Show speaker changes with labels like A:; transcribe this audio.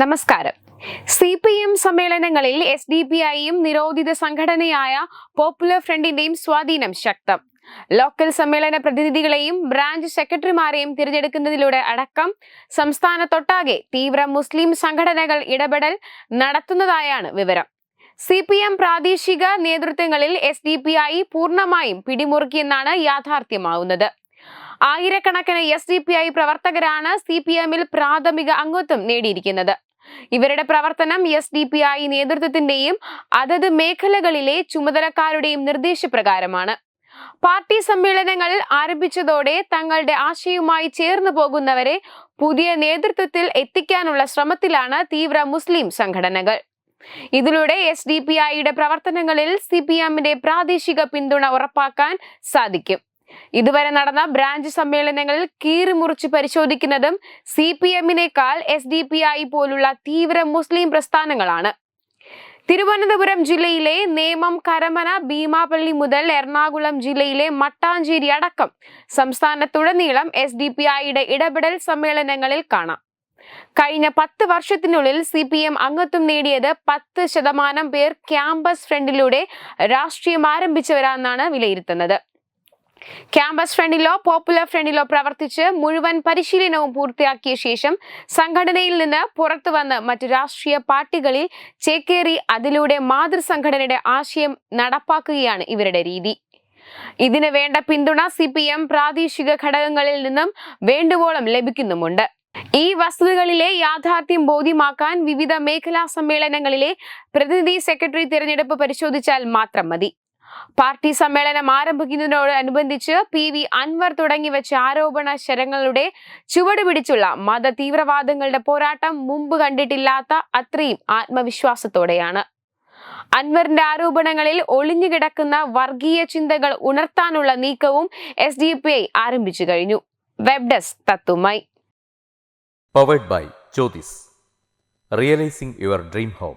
A: നമസ്കാരം. C P M സമ്മേളനങ്ങളിൽ S D P ഐയും നിരോധിത സംഘടനയായ പോപ്പുലർ ഫ്രണ്ടിന്റെയും സ്വാധീനം ശക്തം. ലോക്കൽ സമ്മേളന പ്രതിനിധികളെയും ബ്രാഞ്ച് സെക്രട്ടറിമാരെയും തിരഞ്ഞെടുക്കുന്നതിലൂടെ അടക്കം സംസ്ഥാനത്തൊട്ടാകെ തീവ്ര മുസ്ലിം സംഘടനകൾ ഇടപെടൽ നടത്തുന്നതായാണ് വിവരം. സി പി എം പ്രാദേശിക നേതൃത്വങ്ങളിൽ എസ് ഡി പി ഐ പൂർണമായും പിടിമുറുക്കിയെന്നാണ് യാഥാർത്ഥ്യമാവുന്നത്. ആയിരക്കണക്കിന് എസ് ഡി പി ഐ പ്രവർത്തകരാണ് സി പി എമ്മിൽ പ്രാഥമിക അംഗത്വം നേടിയിരിക്കുന്നത്. ഇവരുടെ പ്രവർത്തനം എസ് ഡി പി ഐ നേതൃത്വത്തിന്റെയും അതത് മേഖലകളിലെ ചുമതലക്കാരുടെയും നിർദ്ദേശപ്രകാരമാണ്. പാർട്ടി സമ്മേളനങ്ങൾ ആരംഭിച്ചതോടെ തങ്ങളുടെ ആശയവുമായി ചേർന്നു പോകുന്നവരെ പുതിയ നേതൃത്വത്തിൽ എത്തിക്കാനുള്ള ശ്രമത്തിലാണ് തീവ്ര മുസ്ലിം സംഘടനകൾ. ഇതിലൂടെ എസ് ഡി പി ഐയുടെ പ്രവർത്തനങ്ങളിൽ സി പി എമ്മിന്റെ പ്രാദേശിക പിന്തുണ ഉറപ്പാക്കാൻ സാധിക്കും. ഇതുവരെ നടന്ന ബ്രാഞ്ച് സമ്മേളനങ്ങളിൽ കീറിമുറിച്ച് പരിശോധിക്കുന്നതും സി പി എമ്മിനേക്കാൾ എസ് ഡി പി ഐ പോലുള്ള തീവ്ര മുസ്ലിം പ്രസ്ഥാനങ്ങളാണ്. തിരുവനന്തപുരം ജില്ലയിലെ നേമം കരമന ഭീമാപള്ളി മുതൽ എറണാകുളം ജില്ലയിലെ മട്ടാഞ്ചേരി അടക്കം സംസ്ഥാനത്തുടനീളം എസ് ഡി പി ഐയുടെ ഇടപെടൽ സമ്മേളനങ്ങളിൽ കാണാം. കഴിഞ്ഞ പത്ത് വർഷത്തിനുള്ളിൽ സി പി എം അംഗത്വം നേടിയത് പത്ത് ശതമാനം പേർ ക്യാമ്പസ് ഫ്രണ്ടിലൂടെ രാഷ്ട്രീയം ആരംഭിച്ചവരാണെന്നാണ് വിലയിരുത്തുന്നത്. ക്യാമ്പസ് ഫ്രണ്ടിലോ പോപ്പുലർ ഫ്രണ്ടിലോ പ്രവർത്തിച്ച് മുഴുവൻ പരിശീലനവും പൂർത്തിയാക്കിയ ശേഷം സംഘടനയിൽ നിന്ന് പുറത്തു വന്ന് മറ്റു രാഷ്ട്രീയ പാർട്ടികളിൽ ചേക്കേറി അതിലൂടെ മാതൃസംഘടനയുടെ ആശയം നടപ്പാക്കുകയാണ് ഇവരുടെ രീതി. ഇതിന് വേണ്ട പിന്തുണ സി പി എം പ്രാദേശിക ഘടകങ്ങളിൽ നിന്നും വേണ്ടുവോളം ലഭിക്കുന്നുമുണ്ട്. ഈ വസ്തുതകളിലെ യാഥാർത്ഥ്യം ബോധ്യമാക്കാൻ വിവിധ മേഖലാ സമ്മേളനങ്ങളിലെ പ്രതിനിധി സെക്രട്ടറി തിരഞ്ഞെടുപ്പ് പരിശോധിച്ചാൽ മാത്രം മതി. പാർട്ടി സമ്മേളനം ആരംഭിക്കുന്നതിനോടനുബന്ധിച്ച് പി വി അൻവർ തുടങ്ങി വെച്ച ആരോപണ ശരങ്ങളുടെ ചുവട് പിടിച്ചുള്ള മത തീവ്രവാദങ്ങളുടെ പോരാട്ടം മുമ്പ് കണ്ടിട്ടില്ലാത്ത അത്രയും ആത്മവിശ്വാസത്തോടെയാണ്. അൻവറിന്റെ ആരോപണങ്ങളിൽ ഒളിഞ്ഞുകിടക്കുന്ന വർഗീയ ചിന്തകൾ ഉണർത്താനുള്ള നീക്കവും എസ് ഡി പി ഐ ആരംഭിച്ചു കഴിഞ്ഞു. Web desk തത്തുമായി
B: powered by Jyothis realising your dream home